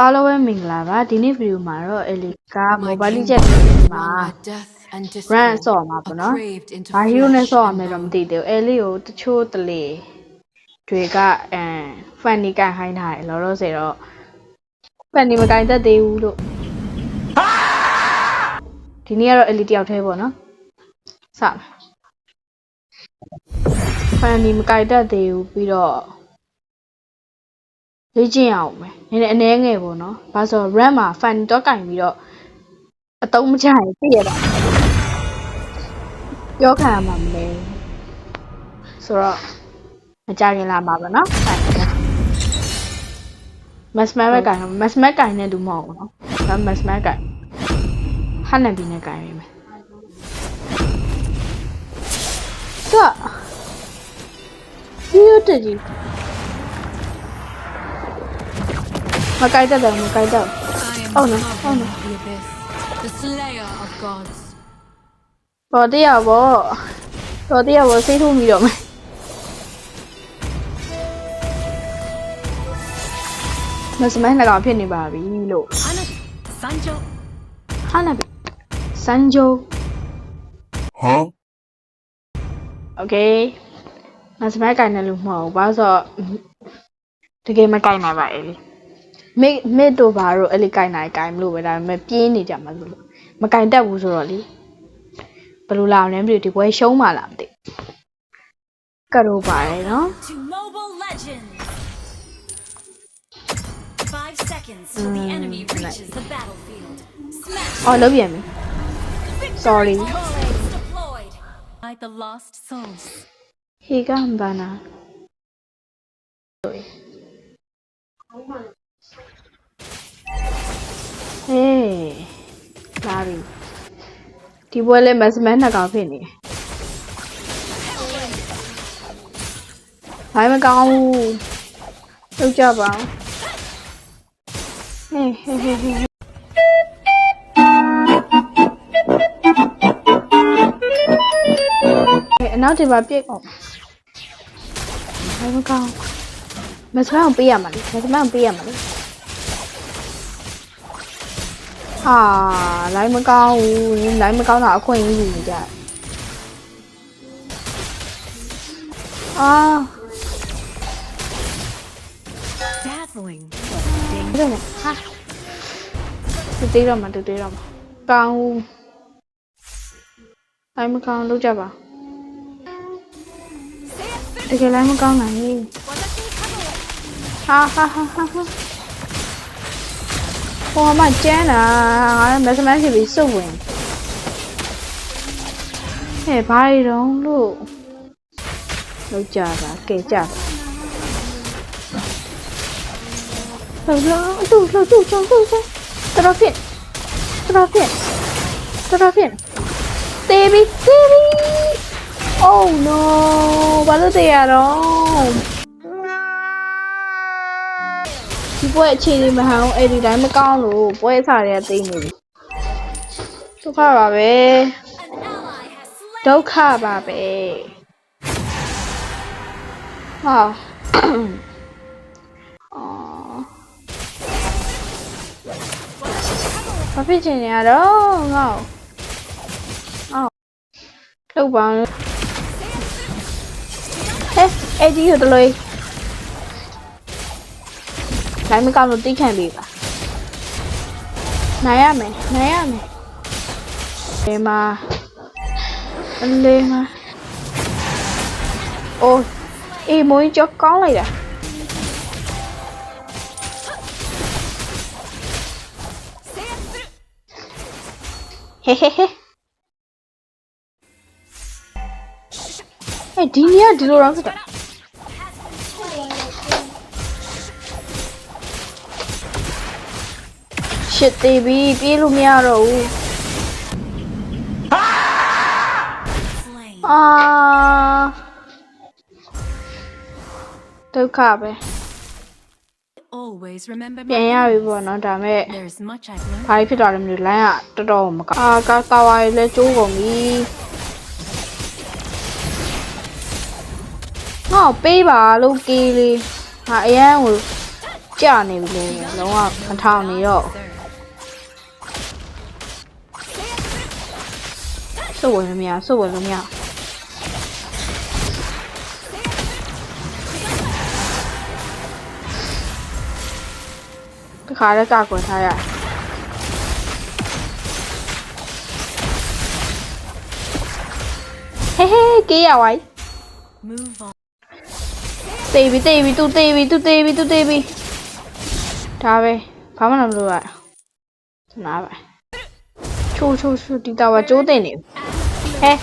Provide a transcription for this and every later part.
အားလုံးပဲမင်္ဂလာပါဒီနေ့ဗီဒီယိုမှာတော့ Ellie က My Mobile kingdom Legends မှာ run by death and run discord, ဆော့မှာပေါ့နော် are craved into ဘာ hero နဲ့ flesh ဆော့ရ and မယ်တော့မ bone. သိသေးဘူး Ellie ကိုတချို့တလေတွေကအဲ funny ကန်ဟိုင်းထားတယ်လောလောဆယ်တော့ funny မကန်တတ်သေးဘူးလို့ဒီနေ့ကတော့ Ellie တယောက်တည်းပေါ့နော်စမယ် funny မကန်တတ်သေးဘူးပြီးတော့ လေ့ကျင့်ရအောင်မယ်နည်းနည်းအနည်းငယ်ပေါ့နော်ဘာလို့ဆိုတော့ run မှာ funny တော့ကင်ပြီးတော့အတုံးမချရင်သိရတာပြောခံရမှာမလဲဆိုတော့မကြခင်လာမှာပါနော်မတ်စမတ်ပဲကင်မတ်စမတ်ကင်နဲ့တူမဟုတ်ဘူးနော်ဒါမတ်စမတ်ကင်ဟာနဘီနဲ့ကင်ရမယ်တော့ဒီရတဲ့ကြီး မကိုက်တတ်တယ်မကိုက်တတ်ဟုတ်နော်ဟုတ်နော် The slayer of gods တော်တရားပေါ့တော်တရားပေါ့စိတ်ထုတ်မိတော့မယ်မစမန်းလည်းကောင်ဖြစ်နေပါပြီလို့စန်ဂျိုဟာနာစန်ဂျိုဟမ် Okay မစမန်းကိုင်တယ်လို့မဟုတ်ဘာလို့ဆိုတော့တကယ်မကိုင်နိုင်ပါဘူး အေးလေမိမိတို့ဘာလို့အဲ့လေကင်နိုင်ကင်မလို့ပဲဒါပေမဲ့ပြင်းနေကြမှာလို့မကင်တတ်ဘူးဆိုတော့လေဘယ်လိုလာအောင်လဲမသိဘူးဒီပွဲရှုံးမှလားမသိဘူးကတ်တော့ပါတယ်နော် to Mobile Legends! Five seconds till the enemy reaches the battlefield. Smash အော်လုံးပြန်ပြီ sorry blades deployed. like the lost souls. ဟေကမ်ဘာနာ ဟေးလာပြီဒီပွဲလဲမတ်စမန်နှစ်ကောင်ဖြစ်နေတယ်ဘာမှမကောင်းဘူးလောက်ကြပါဦးဟေးဟေးဟေးဟေးဟေးအနောက်ဒီမှာပြည့်အောင်ဘာမှမကောင်းမတ်စမန်ကိုပေးရမှာလေမတ်စမန်ကိုပေးရမှာလေ ဟာလိုင်းမကောင်းဘူးနင်လိုင်းမကောင်းတာအခွင့်အရေးယူနေကြတယ်အာ Dazzling. ဘယ်လိုလဲဟာတူသေးတော့မှာတူသေးတော့မှာကောင်းဘူးလိုင်းမကောင်းလုပ်ကြပါတကယ်လိုင်းမကောင်းနိုင်ဘူးဟာဟာဟာဟာ ဟာဟိုမှာကျန်းတာငါမက်စမန်ဖြစ်ပြီးစုပ်ဝင်ဟဲ့ဘာရီတော့လို့လုပ်ကြပါကဲကြပါလှုပ်လှုပ်အတူလှုပ်တူချောင်းလှုပ်ချောင်းတော်ဖြစ်တော်ဖြစ်တော်ဖြစ်တေးပြီတေးပြီ Oh no ဘာလို့တေးရတော့ ဒီပွဲအခြေအနေမဟန်အဲ့ဒီတိုင်းမကောင်းလို့ပွဲစားတွေကတိတ်နေပြီဒုက္ခပါပဲ An ally has slain ဒုက္ခပါပဲဟာအော်ဘာဖြစ်ချင်နေရတော့ငါ့ကိုအော်လှုပ်ပါဟဲ့အဲ့ဒီကိုတလို့ နိုင်မကောင်းလို့တိတ်ခံပြီပါနိုင်ရမယ်နိုင်ရမယ်ဒီမှာအလေးမအိုးအေးမွေးကြောကောင်းလိုက်တာဟေဟေဟေအဲ့ဒီနေရာဒီလိုတော့ဖြစ်တာ ရှစ်သေးပြီပြေးလို့မရတော့ဘူး slain. အာဒုက္ခပဲ Always remember ပြန်ရ my ပြီ enemies. ပေါ့နော်ဒါပေမဲ့ There's much I've learned. ဘာဖြစ်သွားလဲမသိဘူးလိုင်းကတော်တော်မကောင်းအာကာတာဝါရီလဲကျိုးကုန်ပြီငါ့ကိုပေးပါလို့ကေးလေးဟာအရန်ကိုကြာနေပြီလေလုံးဝမထောင်နေတော့ စုပ်ဝင်လို့မရစုပ်ဝင်လို့မရတခါတည်းကကွယ်ထားရဟေးဟေးကေးရဝိုင်း Move on. တေးပြီတေးပြီသူတေးပြီသူတေးပြီသူတေးပြီဒါပဲဘာမှမလုပ်ရနားပါချိုးချိုးချိုးဒီတော့ကကျိုးတင်နေ ဟဲ့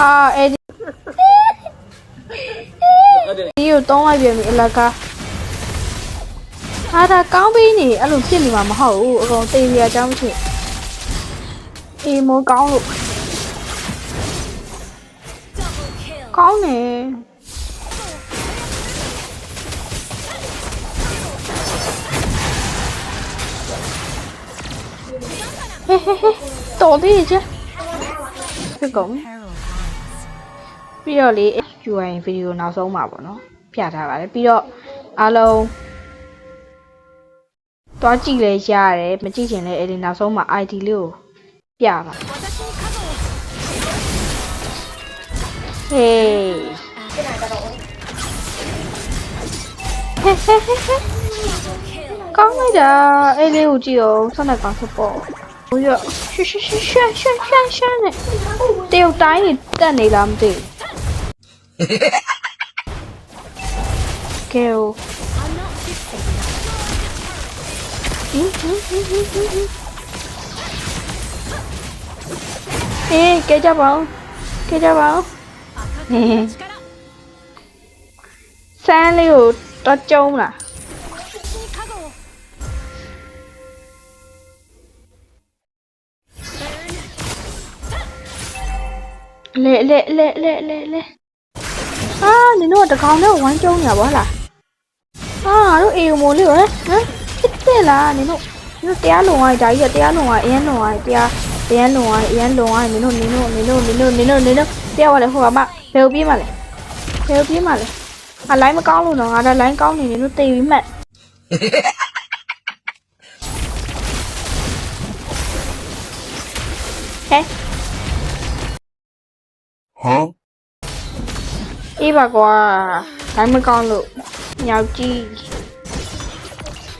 အာအဲ့ဒီဒီကိုတောင်းလိုက်ပြန်ပြီအလကားဟာဒါကောင်းပြီနေအဲ့လိုဖြစ်နေမှာမဟုတ်ဘူးအကောင်တေးရအကြောင်းမရှိအေးမိုးကောင်းလို့ Double kill. ကောင်းနေဟဲဟဲဟဲ တော်သေးတယ်ချာဖြစ်ကုန် Peril lines. ပြီးတော့လေ UI ဗီဒီယိုနောက်ဆုံးမှာပေါ့နော်ပြထားပါတယ်ပြီးတော့အားလုံးတွားကြည့်လဲရတယ်မကြည့်ချင်လဲအဲ့ဒီနောက်ဆုံးမှာ ID လေးကိုပြပါဟေးဟဲဟဲဟဲဟဲ Double kill. ကောင်းလိုက်တာအဲ့လေးကိုကြည့်အောင်ဆက်နေကောင်စပေါ့ ဟိုရရှွှရှွှရှွှရှွှရှွှရှွှနဲ့တယောက်တိုင်းနေတက်နေလားမသိဘူးကဲဟို I'm not fixated. ဟင်းဟ လဲလဲလဲလဲလဲလဲအာနင်တို့ကတကောင်နဲ့ဝမ်းကျုံးညာဗောလားအာငါတို့အေယမိုလေးရောဟမ်ဖြစ်တယ်လားနင်တို့နင်တို့တရားလုံသွားပြီဒါကြီးကတရားလုံသွားအရင်လုံသွားတရားတရားလုံသွားအရင်လုံသွားနင်တို့နင်တို့နင်တို့နင်တို့နင်တို့နင်တို့တရားဝလဲဟိုကမှဘယ်ကိုပြေးမှလဲဘယ်ကိုပြေးမှလဲအလိုင်းမကောင်းလို့တော့ငါဒါလိုင်းကောင်းနေနင်တို့တေးပြီးမှတ်ဟဲ့ Huh? အေးပါကွာဒါမှမကောင်းလို့ညောက်ကြီး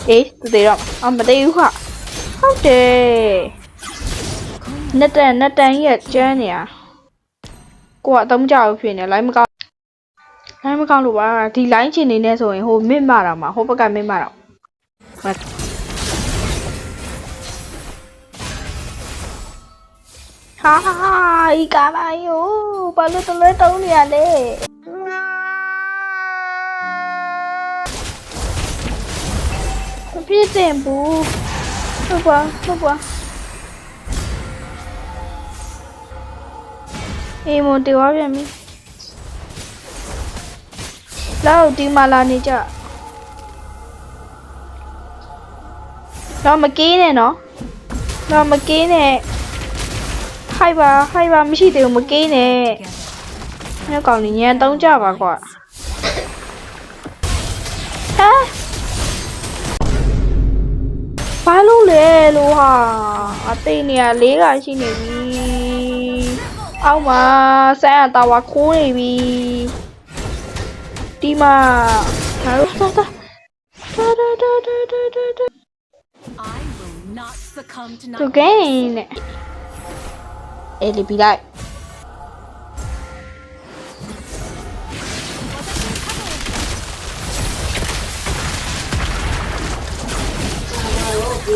အေးသူသေးတော့အမသေးဘူးခဟုတ်တယ်နက်တန်နက်တန်ကြီးကကျန်းနေရကိုကအသုံးကြဘူးဖြစ်နေလိုင်းမကောင်းလိုင်းမကောင်းလို့ပါဒီလိုင်းချင်နေနေဆိုရင်ဟိုမင့်မတာမှာဟိုဘက်ကမင့်မတော့ဟာ ဟာဟာဤကာလာယိုဘာလို့တလဲတုံးနေရလဲမဖြစ်တင်ဘူးဟုတ်ပါဟုတ်ပါအေးမတေဝါပြန်ပြီလောက်ဒီမှာလာနေကြတော့မကင်းနဲ့နော်တော့မကင်းနဲ့ ဟိုက်ပါဟိုက်ပါမရှိသေးဘူးမကင်းနဲ့ Together. ညကောင်ညံတုံးကြပါကွာဟာဘာလို့လဲလို့ဟာအသိနေရလေးကရှိနေပြီအောက်မှာဆန်းရတာဝါခိုးနေပြီဒီမှာငါတို့တော့တာတာတာတာတာတာတာ I will not succumb to သူ night. ကိန်းနဲ့ အဲ့ဒီပြီးလိုက်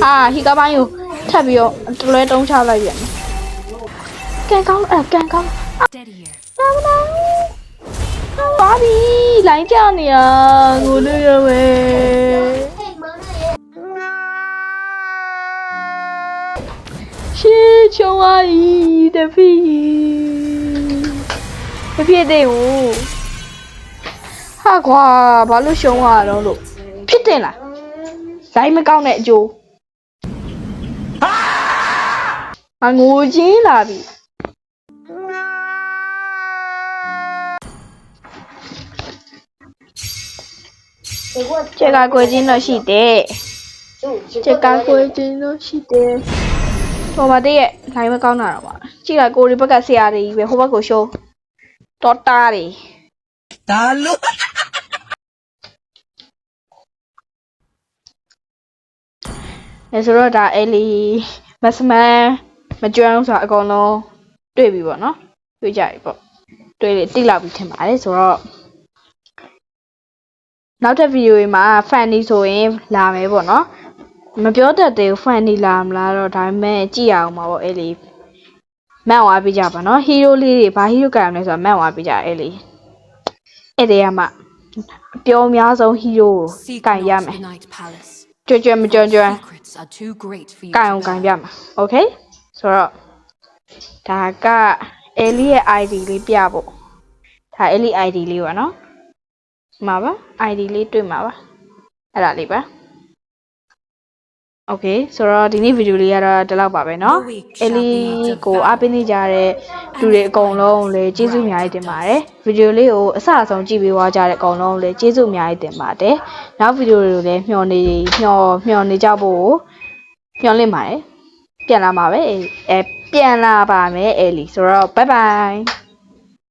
အာဟီကပိုင်းကိုထပ်ပြီးတော့တလွဲတုံးချလိုက်ပြန်တယ်ကန်ကောင်းအဲကန်ကောင်း Steadier. နာမနာပါပြီလိုင်းကြနေရကိုလို့ရမယ် ရှေးချုံအာကြီးတဖီမဖြစ်သေးဘူးဟာကွာဘာလို့ရှုံးရတော့လို့ဖြစ်တယ်လားဇိုင်းမကောင်းတဲ့အကျိုးဟာငိုချင်းလာပြီချက်ကကွယ်ချင်းတော့ရှိတယ်ချက်ကကွယ်ချင်းတော့ရှိတယ် ဟိုမှာတည်းရဲ့လိုင်းမကောင်းတာတော့ပါကြည့်လိုက်ကိုရီဘက်ကဆရာတွေကြီးပဲဟိုဘက်ကိုရှိုးတော်တာတွေဒါလို့အဲဆိုတော့ဒါအဲလီမစမန်မကျွမ်းဆိုတာအကုန်လုံးတွေ့ပြီပေါ့နော်တွေ့ကြပြီပေါ့တွေ့လေတိလောက်ပြီထင်ပါတယ်ဆိုတော့နောက်ထပ်ဗီဒီယိုတွေမှာ funny ဆိုရင်လာမယ်ပေါ့နော် မပြောတတ်သေးဘူး funny လာမလားတော့ဒါပေမဲ့ကြည့်ရအောင်ပါပေါ့အဲလီမန့်ဝါပြကြပါနော်ဟီးရိုးလေးတွေဘာဟီးရိုးကြရမလဲဆိုတော့မန့်ဝါပြကြအဲလီအဲ့ဒီကမှအပြောအများဆုံးဟီးရိုးကို Seek ကင်ရ not မယ် the night palace. ကြွကြွမကြွကြွ Secrets are too great for you ကင် to အောင်ကင် bear. ပြမှာโอเคဆိုတော့ဒါကအဲလီရဲ့ ID လေးပြဖို့ဒါအဲလီ ID လေးပါနော်ဒီမှာပါ ID လေးတွေ့မှာပါအဲ့ဒါလေးပါ โอเคဆိုတော့ဒီနေ့ဗီဒီယိုလေးကတော့ဒီလောက်ပါပဲเนาะအဲလီကိုအားပေးနေကြတဲ့လူတွေအကုန်လုံးလည်းကျေးဇူးအများကြီးတင်ပါတယ်ဗီဒီယိုလေးကိုအဆအဆုံးကြည့်ပေးသွားကြတဲ့အကုန်လုံးလည်းကျေးဇူးအများကြီးတင်ပါတယ်နောက်ဗီဒီယိုတွေကိုလည်းမျှော်နေမျှော်မျှော်နေကြဖို့မျှော်လင့်ပါတယ်ပြန်လာမှာပဲအဲပြန်လာပါမယ်အဲလီဆိုတော့ bye bye